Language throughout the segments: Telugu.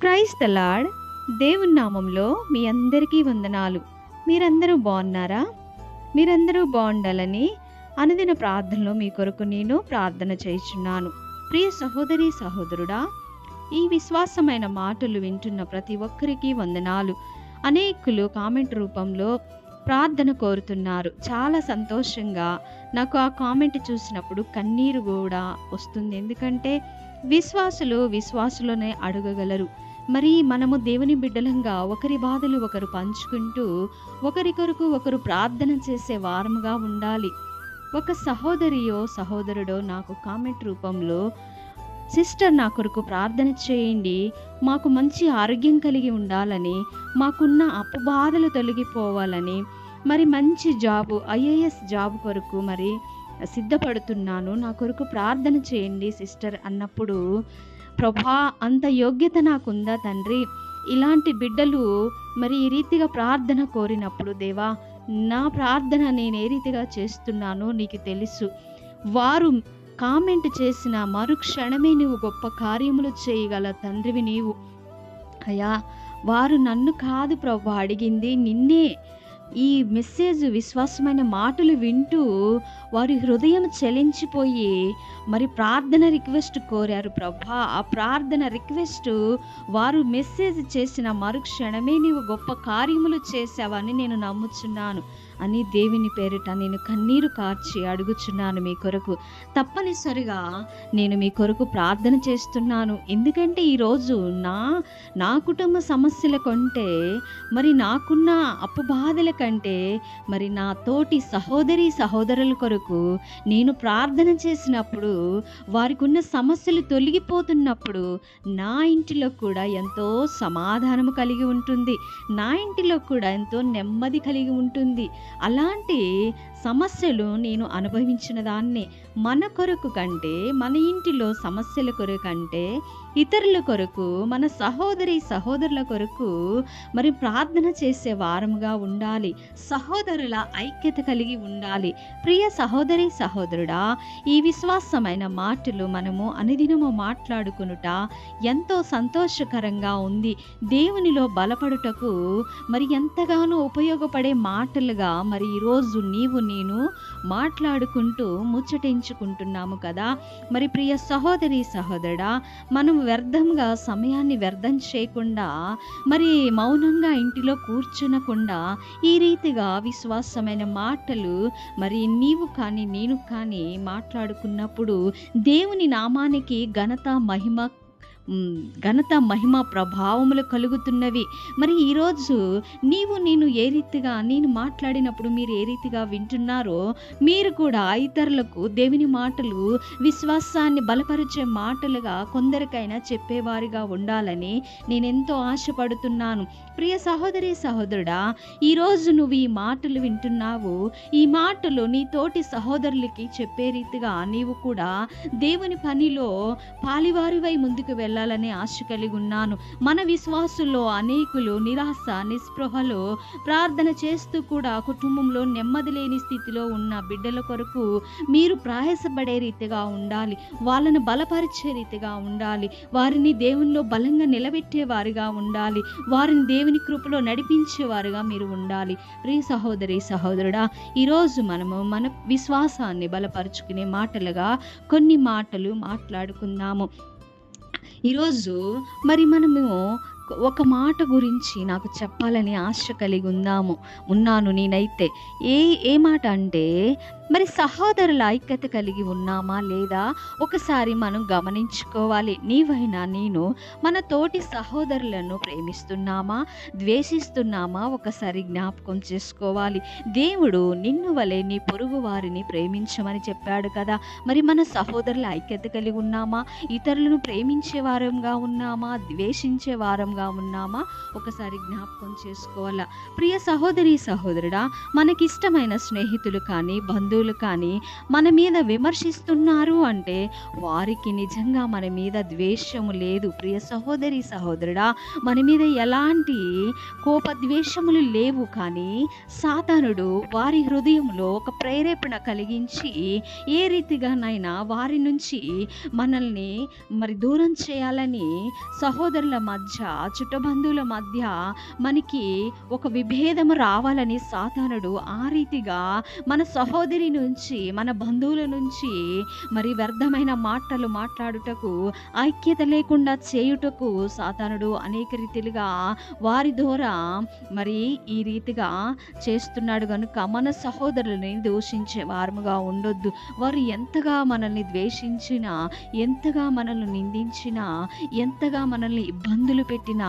క్రైస్త ద దేవుని నామంలో మీ అందరికీ వందనాలు. మీరందరూ బాగున్నారా? మీరందరూ బాగుండాలని అనుదిన ప్రార్థనలో మీ కొరకు నేను ప్రార్థన చేస్తున్నాను. ప్రియ సహోదరి సహోదరుడా ఈ విశ్వాసమైన మాటలు వింటున్న ప్రతి ఒక్కరికి వందనాలు. అనేకులు కామెంట్ రూపంలో ప్రార్థన కోరుతున్నారు. చాలా సంతోషంగా నాకు ఆ కామెంట్ చూసినప్పుడు కన్నీరు కూడా వస్తుంది. ఎందుకంటే విశ్వాసులు విశ్వాసులోనే అడగగలరు. మరి మనము దేవుని బిడ్డలంగా ఒకరి బాధలు ఒకరు పంచుకుంటూ ఒకరికొరకు ఒకరు ప్రార్థన చేసే వారముగా ఉండాలి. ఒక సహోదరియో సహోదరుడో నాకు కామెంట్ రూపంలో సిస్టర్ నా కొరకు ప్రార్థన చేయండి. మాకు మంచి ఆరోగ్యం కలిగి ఉండాలని మాకున్న అప్పు బాధలు తొలగిపోవాలని మరి మంచి జాబు ఐఏఎస్ జాబ్ కొరకు మరి సిద్ధపడుతున్నాను. నా కొరకు ప్రార్థన చేయండి సిస్టర్ అన్నప్పుడు ప్రభా అంత యోగ్యత నాకుందా తండ్రి? ఇలాంటి బిడ్డలు మరి ఈ రీతిగా ప్రార్థన కోరినప్పుడు దేవా నా ప్రార్థన నేను ఏ రీతిగా చేస్తున్నానో నీకు తెలుసు. వారు కామెంట్ చేసిన మరుక్షణమే నీవు గొప్ప కార్యములు చేయగల తండ్రివి నీవు. అయ్యా వారు నన్ను కాదు ప్రభు అడిగింది నిన్నే ఈ మెసేజ్ విశ్వాసమైన మాటలు వింటూ వారి హృదయం చలించిపోయి మరి ప్రార్థన రిక్వెస్ట్ కోరారు ప్రభా. ఆ ప్రార్థన రిక్వెస్ట్ వారు మెసేజ్ చేసిన మరుక్షణమే నీవు గొప్ప కార్యములు చేసావని నేను నమ్ముచున్నాను. అని దేవుని పేరిట నేను కన్నీరు కార్చి అడుగుచున్నాను మీ కొరకు. తప్పనిసరిగా నేను మీ కొరకు ప్రార్థన చేస్తున్నాను. ఎందుకంటే ఈరోజు నా నా కుటుంబ సమస్యల కంటే మరి నాకున్న అప్పు బాధల కంటే మరి నా తోటి సహోదరి సహోదరుల కొరకు నేను ప్రార్థన చేసినప్పుడు వారికి ఉన్న సమస్యలు తొలగిపోతున్నప్పుడు నా ఇంటిలో కూడా ఎంతో సమాధానము కలిగి ఉంటుంది. నా ఇంటిలో కూడా ఎంతో నెమ్మది కలిగి ఉంటుంది. అలాంటి సమస్యలు నేను అనుభవించిన దాన్నే మన కొరకు కంటే మన ఇంటిలో సమస్యల కొరకు అంటే ఇతరుల కొరకు మన సహోదరి సహోదరుల కొరకు మరి ప్రార్థన చేసే వారముగా ఉండాలి. సహోదరుల ఐక్యత కలిగి ఉండాలి. ప్రియ సహోదరి సహోదరుడా ఈ విశ్వాసమైన మాటలు మనము అనుదినము మాట్లాడుకునుట ఎంతో సంతోషకరంగా ఉంది. దేవునిలో బలపడుటకు మరి ఎంతగానో ఉపయోగపడే మాటలుగా మరి ఈరోజు నీవు నేను మాట్లాడుకుంటూ ముచ్చటించుకుంటున్నాము కదా. మరి ప్రియ సహోదరి సహోదరుడా మనం వ్యర్థంగా సమయాన్ని వ్యర్థం చేయకుండా మరి మౌనంగా ఇంటిలో కూర్చునకుండా ఈ రీతిగా విశ్వాసమైన మాటలు మరి నీవు కానీ నేను కానీ మాట్లాడుకున్నప్పుడు దేవుని నామానికి ఘనత మహిమ ఘనత మహిమ ప్రభావములు కలుగుతున్నవి. మరి ఈరోజు నీవు నేను ఏ రీతిగా నేను మాట్లాడినప్పుడు మీరు ఏ రీతిగా వింటున్నారో మీరు కూడా ఇతరులకు దేవుని మాటలు విశ్వాసాన్ని బలపరిచే మాటలుగా కొందరికైనా చెప్పేవారిగా ఉండాలని నేనెంతో ఆశపడుతున్నాను. ప్రియ సహోదరి సహోదరుడా ఈరోజు నువ్వు ఈ మాటలు వింటున్నావు. ఈ మాటలు నీ తోటి సహోదరులకి చెప్పే రీతిగా నీవు కూడా దేవుని పనిలో పాలివారివై ముందుకు వెళ్ళాలనే ఆశ కలిగి ఉన్నాను. మన విశ్వాసుల్లో అనేకులు నిరాశ నిస్పృహలో ప్రార్థన చేస్తూ కూడా కుటుంబంలో నెమ్మది లేని స్థితిలో ఉన్న బిడ్డల కొరకు మీరు ప్రయాసపడే రీతిగా ఉండాలి. వాళ్ళను బలపరిచే రీతిగా ఉండాలి. వారిని దేవునిలో బలంగా నిలబెట్టే వారిగా ఉండాలి. వారిని దేవుని కృపలో నడిపించేవారుగా మీరు ఉండాలి. ప్రియ సహోదరి సహోదరుడా ఈరోజు మనము మన విశ్వాసాన్ని బలపరుచుకునే మాటలుగా కొన్ని మాటలు మాట్లాడుకుందాము. ఈరోజు మరి మనము ఒక మాట గురించి నాకు చెప్పాలని ఆశ కలిగి ఉందాము ఉన్నాను నేనైతే. ఏ ఏ మాట అంటే మరి సహోదరుల ఐక్యత కలిగి ఉన్నామా లేదా? ఒకసారి మనం గమనించుకోవాలి. నీవైనా నేను మన తోటి సహోదరులను ప్రేమిస్తున్నామా? ద్వేషిస్తున్నామా? ఒకసారి జ్ఞాపకం చేసుకోవాలి. దేవుడు నిన్ను వలె నీ పొరుగు వారిని ప్రేమించమని చెప్పాడు కదా. మరి మన సహోదరుల ఐక్యత కలిగి ఉన్నామా? ఇతరులను ప్రేమించే వారంగా ఉన్నామా? ద్వేషించే వారంగా సిద్ధంగా ఉన్నామా? ఒకసారి జ్ఞాపకం చేసుకోవాలా? ప్రియ సహోదరి సహోదరుడా మనకిష్టమైన స్నేహితులు కానీ బంధువులు కానీ మన మీద విమర్శిస్తున్నారు అంటే వారికి నిజంగా మన మీద ద్వేషము లేదు. ప్రియ సహోదరి సహోదరుడా మన మీద ఎలాంటి కోపద్వేషములు లేవు. కానీ సాతానుడు వారి హృదయంలో ఒక ప్రేరేపణ కలిగించి ఏ రీతిగానైనా వారి నుంచి మనల్ని మరి దూరం చేయాలని సహోదరుల మధ్య చుట్టబంధువుల మధ్య మనకి ఒక విభేదము రావాలని సాతానుడు ఆ రీతిగా మన సహోదరి నుంచి మన బంధువుల నుంచి మరి వ్యర్థమైన మాటలు మాట్లాడుటకు ఐక్యత లేకుండా చేయుటకు సాతానుడు అనేక రీతిలుగా వారి ద్వారా మరి ఈ రీతిగా చేస్తున్నాడు కనుక మన సహోదరులని దూషించే వారముగా ఉండొద్దు. వారు ఎంతగా మనల్ని ద్వేషించినా ఎంతగా మనల్ని నిందించినా ఎంతగా మనల్ని ఇబ్బందులు పెట్టిన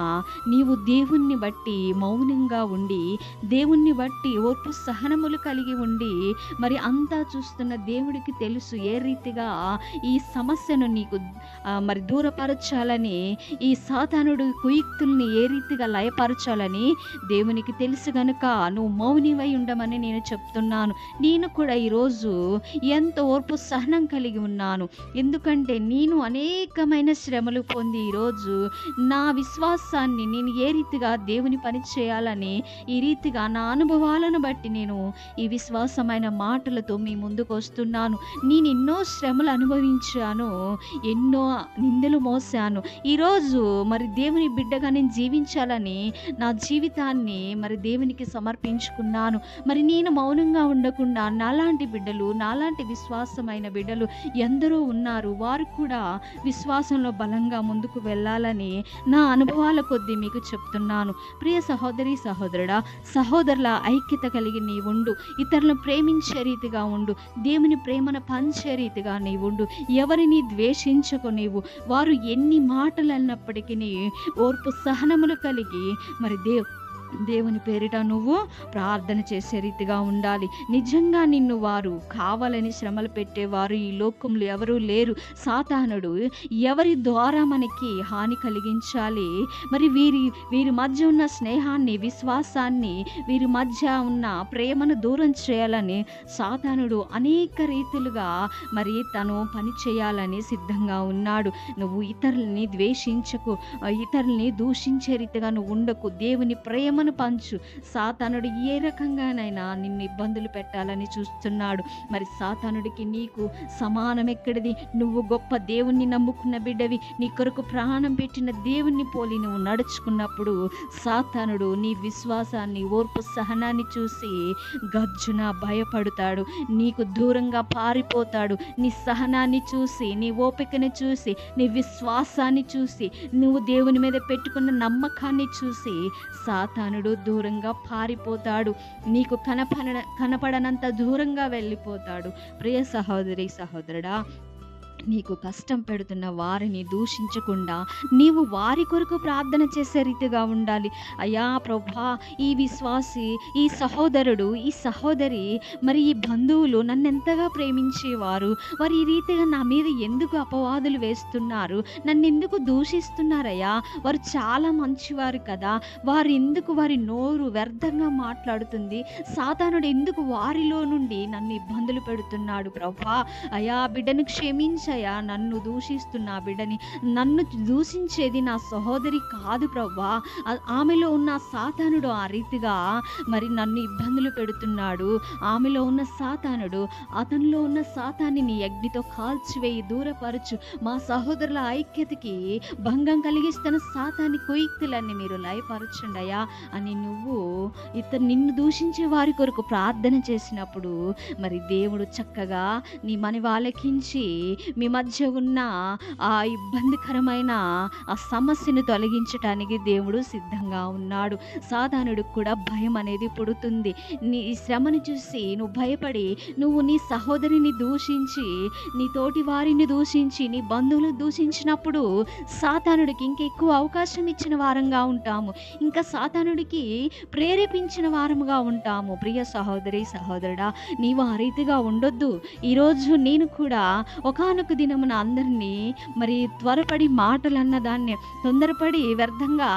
నీవు దేవుణ్ణి బట్టి మౌనంగా ఉండి దేవుణ్ణి బట్టి ఓర్పు సహనములు కలిగి ఉండి మరి అంతా చూస్తున్న దేవుడికి తెలుసు ఏ రీతిగా ఈ సమస్యను నీకు మరి దూరపరచాలని ఈ సాతానుడు కుయుక్తుల్ని ఏ రీతిగా లయపరచాలని దేవునికి తెలుసు గనుక నువ్వు మౌనివై ఉండమని నేను చెప్తున్నాను. నేను కూడా ఈరోజు ఎంత ఓర్పు సహనం కలిగి ఉన్నాను. ఎందుకంటే నేను అనేకమైన శ్రమలు పొంది ఈరోజు నా విశ్వాసాన్ని నేను ఏ రీతిగా దేవుని పని చేయాలని ఈ రీతిగా నా అనుభవాలను బట్టి నేను ఈ విశ్వాసమైన మాటలతో మీ ముందుకు వస్తున్నాను. నేను ఎన్నో శ్రమలు అనుభవించాను ఎన్నో నిందలు మోసాను. ఈరోజు మరి దేవుని బిడ్డగా నేను జీవించాలని నా జీవితాన్ని మరి దేవునికి సమర్పించుకున్నాను. మరి నేను మౌనంగా ఉండకుండా నాలాంటి బిడ్డలు నాలాంటి విశ్వాసమైన బిడ్డలు ఎందరో ఉన్నారు. వారు కూడా విశ్వాసంలో బలంగా ముందుకు వెళ్ళాలని నా అనుభవం అనుభవాల కొద్దీ మీకు చెప్తున్నాను. ప్రియ సహోదరి సహోదరుడా సహోదరుల ఐక్యత కలిగి నీ ఉండు ఇతరులను ప్రేమించే రీతిగా ఉండు. దేవుని ప్రేమను పంచే రీతిగా నీ ఉండు ఎవరిని ద్వేషించకు నీవు. వారు ఎన్ని మాటలు అన్నప్పటికీ ఓర్పు సహనములు కలిగి మరి దేవ్ దేవుని పేరిట నువ్వు ప్రార్థన చేసే రీతిగా ఉండాలి. నిజంగా నిన్ను వారు కావాలని శ్రమలు పెట్టేవారు. ఈ లోకంలో ఎవరూ లేరు. సాతానుడు ఎవరి ద్వారా మనకి హాని కలిగించాలి? మరి వీరి వీరి మధ్య ఉన్న స్నేహాన్ని విశ్వాసాన్ని వీరి మధ్య ఉన్న ప్రేమను దూరం చేయాలని సాతానుడు అనేక రీతులుగా మరి తను పని చేయాలని సిద్ధంగా ఉన్నాడు. నువ్వు ఇతరుల్ని ద్వేషించకు ఇతరుల్ని దూషించే రీతిగా నువ్వు ఉండకు. దేవుని ప్రేమ ప్రేమను పంచు. సాతానుడు ఏ రకంగానైనా నిన్ను ఇబ్బందులు పెట్టాలని చూస్తున్నాడు. మరి సాతానుడికి నీకు సమానం ఎక్కడిది? నువ్వు గొప్ప దేవుణ్ణి నమ్ముకున్న బిడ్డవి. నీ కొరకు ప్రాణం పెట్టిన దేవుణ్ణి పోలి నువ్వు నడుచుకున్నప్పుడు సాతానుడు నీ విశ్వాసాన్ని ఓర్పు సహనాన్ని చూసి గజ్జున భయపడతాడు. నీకు దూరంగా పారిపోతాడు. నీ సహనాన్ని చూసి నీ ఓపికని చూసి నీ విశ్వాసాన్ని చూసి నువ్వు దేవుని మీద పెట్టుకున్న నమ్మకాన్ని చూసి సాతాను సాతానుడు దూరంగా పారిపోతాడు. నీకు కనపడ కనపడనంత దూరంగా వెళ్ళిపోతాడు. ప్రియ సహోదరి సహోదరుడా నీకు కష్టం పెడుతున్న వారిని దూషించకుండా నీవు వారి కొరకు ప్రార్థన చేసే రీతిగా ఉండాలి. అయ్యా ప్రభా ఈ విశ్వాసి ఈ సహోదరుడు ఈ సహోదరి మరి ఈ బంధువులు నన్ను ఎంతగా ప్రేమించేవారు? వారు ఈ రీతిగా నా మీద ఎందుకు అపవాదులు వేస్తున్నారు? నన్ను ఎందుకు దూషిస్తున్నారయ్యా? వారు చాలా మంచివారు కదా. వారు ఎందుకు వారి నోరు వ్యర్థంగా మాట్లాడుతుంది? సాతానుడు ఎందుకు వారిలో నుండి నన్ను ఇబ్బందులు పెడుతున్నాడు ప్రభా? అయా బిడ్డను క్షమించయ్యా నన్ను దూషిస్తున్న బిడ్డని నన్ను దూషించేది నా సహోదరి కాదు ప్రభా ఆమెలో ఉన్న సాతానుడు ఆ రీతిగా మరి నన్ను ఇబ్బందులు పెడుతున్నాడు. ఆమెలో ఉన్న సాతానుడు అతనిలో ఉన్న సాతాన్ని నీ అగ్నితో కాల్చివేయి దూరపరచు. మా సహోదరుల ఐక్యతకి భంగం కలిగిస్తున్న సాతాని కుయుక్తులన్నీ మీరు లయపరచుండయా అని నువ్వు ఇతను నిన్ను దూషించే వారి కొరకు ప్రార్థన చేసినప్పుడు మరి దేవుడు చక్కగా నీ మనవి ఆలకించి మీ మధ్య ఉన్న ఆ ఇబ్బందికరమైన ఆ సమస్యను తొలగించటానికి దేవుడు సిద్ధంగా ఉన్నాడు. సాధారణుడికి కూడా భయం అనేది పుడుతుంది. నీ శ్రమను చూసి నువ్వు భయపడి నువ్వు నీ సహోదరిని దూషించి నీ తోటి వారిని దూషించి నీ బంధువులు దూషించినప్పుడు సాతానుడికి ఇంకెక్కువ అవకాశం ఇచ్చిన వారంగా ఉంటాము. ఇంకా సాతానుడికి ప్రేరేపించిన వారముగా ఉంటాము. ప్రియ సహోదరి సహోదరుడా నీవు ఆ రీతిగా ఉండొద్దు. ఈరోజు నేను కూడా ఒకనొక బ్రతుకు దినమున అందరినీ మరి త్వరపడి మాటలు అన్న దాన్ని తొందరపడి వ్యర్థంగా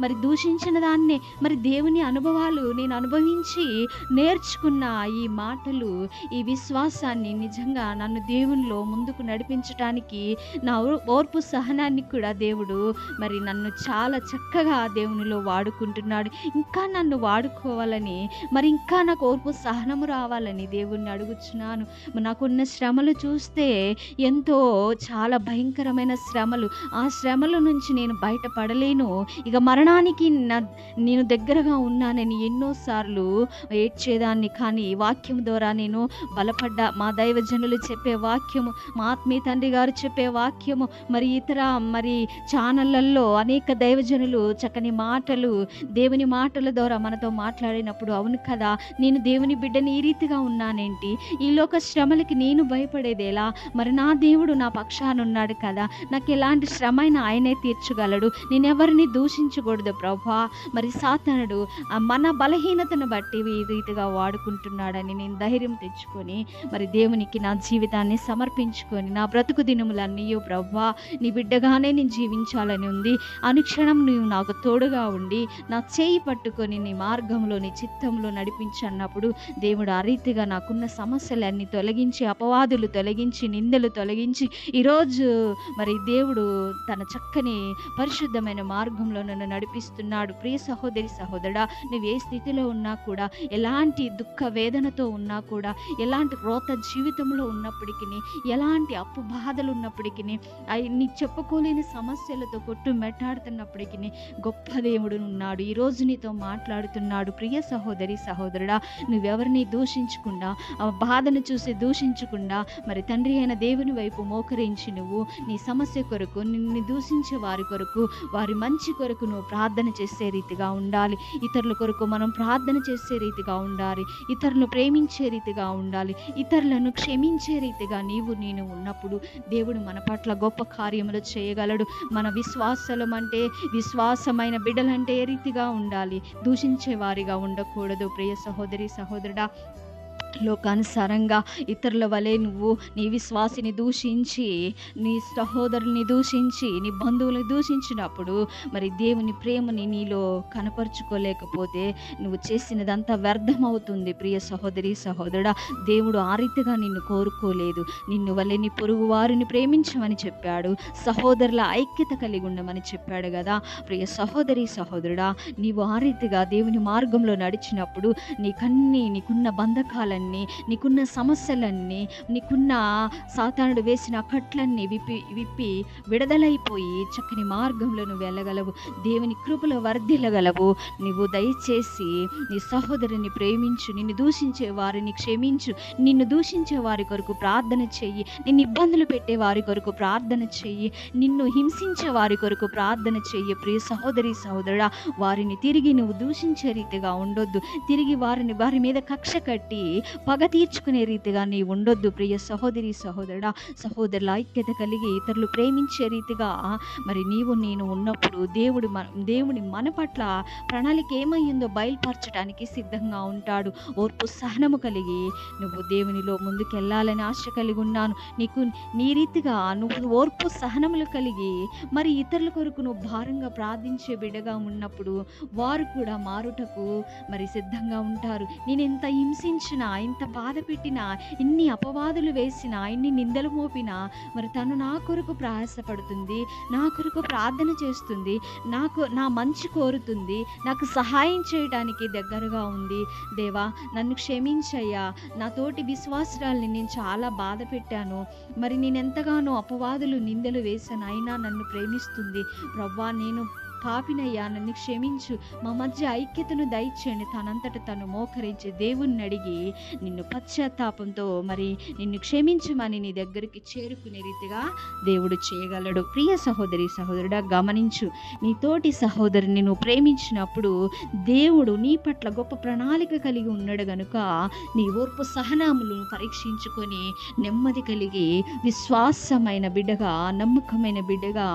మరి దూషించిన దాన్ని మరి దేవుని అనుభవాలు నేను అనుభవించి నేర్చుకున్న ఈ మాటలు ఈ విశ్వాసాన్ని నిజంగా నన్ను దేవునిలో ముందుకు నడిపించటానికి నా ఓర్పు సహనాన్ని కూడా దేవుడు మరి నన్ను చాలా చక్కగా దేవునిలో వాడుకుంటున్నాడు. ఇంకా నన్ను వాడుకోవాలని మరి ఇంకా నాకు ఓర్పు సహనము రావాలని దేవుణ్ణి అడుగుచున్నాను. నాకున్న శ్రమలు చూస్తే ఎంత చాలా భయంకరమైన శ్రమలు. ఆ శ్రమల నుంచి నేను బయటపడలేను. ఇక మరణానికి నా నేను దగ్గరగా ఉన్నానని ఎన్నోసార్లు ఏడ్చేదాన్ని. కానీ వాక్యం ద్వారా నేను బలపడ్డా. మా దైవజనులు చెప్పే వాక్యము మా ఆత్మీయ తండ్రి గారు చెప్పే వాక్యము మరి ఇతర మరి ఛానళ్ళల్లో అనేక దైవజనులు చక్కని మాటలు దేవుని మాటల ద్వారా మనతో మాట్లాడినప్పుడు అవును కదా నేను దేవుని బిడ్డని ఈ రీతిగా ఉన్నానేంటి? ఈ లోక శ్రమలకి నేను భయపడేదేలా? మరి నా దేవుడు దేవుడు నా పక్షానున్నాడు కదా. నాకు ఎలాంటి శ్రమ అయినా ఆయనే తీర్చగలడు. నేను ఎవరిని దూషించకూడదు ప్రభా. మరి సాతనుడు మన బలహీనతను బట్టి ఈ రీతిగా వాడుకుంటున్నాడని నేను ధైర్యం తెచ్చుకొని మరి దేవునికి నా జీవితాన్ని సమర్పించుకొని నా బ్రతుకు దినములన్నీ ప్రభా నీ బిడ్డగానే నేను జీవించాలని ఉంది. అనుక్షణం నువ్వు నాకు తోడుగా ఉండి నా చేయి పట్టుకొని నీ మార్గంలో నీ చిత్తంలో నడిపించన్నప్పుడు దేవుడు ఆ రీతిగా నాకున్న సమస్యలన్నీ తొలగించి అపవాదులు తొలగించి నిందలు తొలగించి ఈరోజు మరి దేవుడు తన చక్కని పరిశుద్ధమైన మార్గంలో నన్ను నడిపిస్తున్నాడు. ప్రియ సహోదరి సహోదరా నువ్వు ఏ స్థితిలో ఉన్నా కూడా ఎలాంటి దుఃఖ వేదనతో ఉన్నా కూడా ఎలాంటి రోత జీవితంలో ఉన్నప్పటికీ ఎలాంటి అప్పు బాధలు ఉన్నప్పటికీ అవి నీ చెప్పుకోలేని సమస్యలతో కొట్టు మెట్టాడుతున్నప్పటికీ గొప్ప దేవుడు ఉన్నాడు. ఈరోజు నీతో మాట్లాడుతున్నాడు. ప్రియ సహోదరి సహోదరుడా నువ్వెవరిని దూషించకుండా ఆ బాధను చూసి దూషించకుండా మరి తండ్రి అయిన దేవుని వైపు మోకరించి నువ్వు నీ సమస్య కొరకు నిన్ను దూషించే వారి కొరకు వారి మంచి కొరకు నువ్వు ప్రార్థన చేసే రీతిగా ఉండాలి. ఇతరుల కొరకు మనం ప్రార్థన చేసే రీతిగా ఉండాలి. ఇతరులను ప్రేమించే రీతిగా ఉండాలి. ఇతరులను క్షమించే రీతిగా నీవు నేను ఉన్నప్పుడు దేవుడు మన పట్ల గొప్ప కార్యములు చేయగలడు. మన విశ్వాసలం అంటే విశ్వాసమైన బిడ్డలంటే ఏ రీతిగా ఉండాలి? దూషించే వారిగా ఉండకూడదు. ప్రియ సహోదరి సహోదరుడా లోకానుసారంగా ఇతరుల వలె నువ్వు నీ విశ్వాసిని దూషించి నీ సహోదరుని దూషించి నీ బంధువులను దూషించినప్పుడు మరి దేవుని ప్రేమని నీలో కనపరుచుకోలేకపోతే నువ్వు చేసినదంతా వ్యర్థమవుతుంది. ప్రియ సహోదరి సహోదరుడా దేవుడు ఆ రీతిగా నిన్ను కోరుకోలేదు. నిన్ను వలె నీ పొరుగు వారిని ప్రేమించమని చెప్పాడు. సహోదరుల ఐక్యత కలిగి ఉండమని చెప్పాడు కదా. ప్రియ సహోదరి సహోదరుడా నీవు ఆ రీతిగా దేవుని మార్గంలో నడిచినప్పుడు నీకన్నీ నీకున్న బంధకాలని బంధకాలన్నీ నీకున్న సమస్యలన్నీ నీకున్న సాతానుడు వేసిన కట్లన్నీ విప్పి విప్పి విడుదలైపోయి చక్కని మార్గంలో నువ్వు వెళ్ళగలవు. దేవుని కృపలో వర్ధిల్లగలవు. నువ్వు దయచేసి నీ సహోదరుని ప్రేమించు నిన్ను దూషించే వారిని క్షమించు. నిన్ను దూషించే వారి కొరకు ప్రార్థన చెయ్యి. నిన్ను ఇబ్బందులు పెట్టే వారి కొరకు ప్రార్థన చెయ్యి. నిన్ను హింసించే వారి కొరకు ప్రార్థన చెయ్యి. ప్రియ సహోదరి సహోదరుడా వారిని తిరిగి నువ్వు దూషించే రీతిగా ఉండొద్దు. తిరిగి వారిని వారి మీద కక్ష కట్టి పగ తీర్చుకునే రీతిగా నీ ఉండొద్దు ప్రియ సహోదరి సహోదరుడా. సహోదరుల ఐక్యత కలిగి ఇతరులు ప్రేమించే రీతిగా మరి నీవు నేను ఉన్నప్పుడు దేవుడు మన దేవుడి మన పట్ల ప్రణాళిక ఏమయ్యిందో బయలుపరచడానికి సిద్ధంగా ఉంటాడు. ఓర్పు సహనము కలిగి నువ్వు దేవునిలో ముందుకెళ్ళాలని ఆశ కలిగి ఉన్నాను. నీకు నీ రీతిగా నువ్వు ఓర్పు సహనములు కలిగి మరి ఇతరుల కొరకు నువ్వు భారంగా ప్రార్థించే బిడ్డగా ఉన్నప్పుడు వారు కూడా మారుటకు మరి సిద్ధంగా ఉంటారు. నేను ఎంత హింసించినా ఇంత బాధ పెట్టినా ఇన్ని అపవాదులు వేసినా ఇన్ని నిందలు మోపినా మరి తను నా కొరకు ప్రయాసపడుతుంది నా కొరకు ప్రార్థన చేస్తుంది నాకు నా మంచి కోరుతుంది నాకు సహాయం చేయడానికి దగ్గరగా ఉంది. దేవా నన్ను క్షమించయ్యా. నా తోటి విశ్వాసరాల్ని నేను చాలా బాధ పెట్టాను. మరి నేను ఎంతగానో అపవాదులు నిందలు వేశాను అయినా నన్ను ప్రేమిస్తుంది. ప్రవ్వా నేను పాపినయ్యా నన్ను క్షమించు. మా మధ్య ఐక్యతను దయచేయండి. తనంతట తను మోకరించి దేవుణ్ణి అడిగి నిన్ను పశ్చాత్తాపంతో మరి నిన్ను క్షమించమని నీ దగ్గరికి చేరుకునే రీతిగా దేవుడు చేయగలడు. ప్రియ సహోదరి సహోదరుడా గమనించు. నీ తోటి సహోదరిని నువ్వు ప్రేమించినప్పుడు దేవుడు నీ పట్ల గొప్ప ప్రణాళిక కలిగి ఉన్నాడు గనుక నీ ఓర్పు సహనాములను పరీక్షించుకొని నెమ్మది కలిగి విశ్వాసమైన బిడ్డగా నమ్మకమైన బిడ్డగా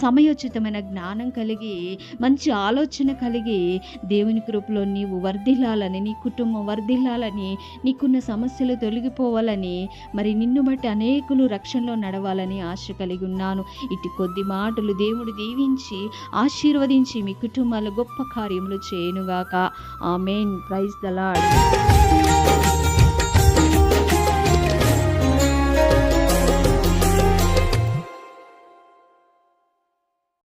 సమయోచితమైన జ్ఞానం కలిగి కలిగి మంచి ఆలోచన కలిగి దేవుని కృపలో నీవు వర్ధిల్లాలని నీ కుటుంబం వర్ధిల్లాలని నీకున్న సమస్యలు తొలగిపోవాలని మరి నిన్ను బట్టి అనేకులు రక్షణలో నడవాలని ఆశ కలిగి ఉన్నాను. ఇటు కొద్ది మాటలు దేవుడు దీవించి ఆశీర్వదించి మీ కుటుంబాలు గొప్ప కార్యములు చేయనుగాక. ఆమెన్. Praise the Lord